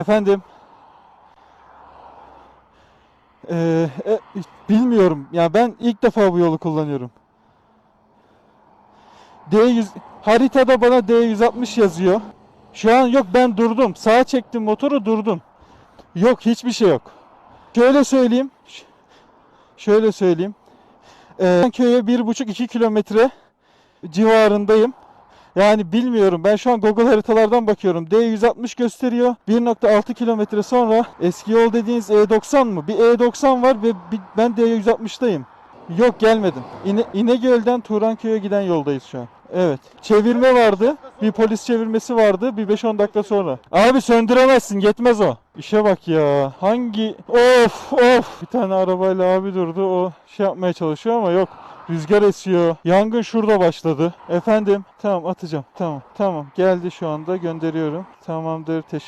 Efendim. Ee, e, bilmiyorum. Ya ben ilk defa bu yolu kullanıyorum. D100 haritada bana D160 yazıyor. Şu an yok ben durdum. Sağa çektim motoru durdum. Yok hiçbir şey yok. Şöyle söyleyeyim. Şöyle söyleyeyim. Ee, ben köye 1,5-2 kilometre civarındayım. Yani bilmiyorum. Ben şu an Google haritalardan bakıyorum. D160 gösteriyor. 1.6 kilometre sonra eski yol dediğiniz E90 mı? Bir E90 var ve bir- ben D160'dayım. Yok gelmedim. İne, İnegöl'den Turanköy'e giden yoldayız şu an. Evet. Çevirme vardı. Bir polis çevirmesi vardı. Bir 5-10 dakika sonra. Abi söndüremezsin. Yetmez o. İşe bak ya. Hangi... Of of. Bir tane arabayla abi durdu. O şey yapmaya çalışıyor ama yok. Rüzgar esiyor. Yangın şurada başladı. Efendim. Tamam atacağım. Tamam. Tamam. Geldi şu anda. Gönderiyorum. Tamamdır. Teşekkür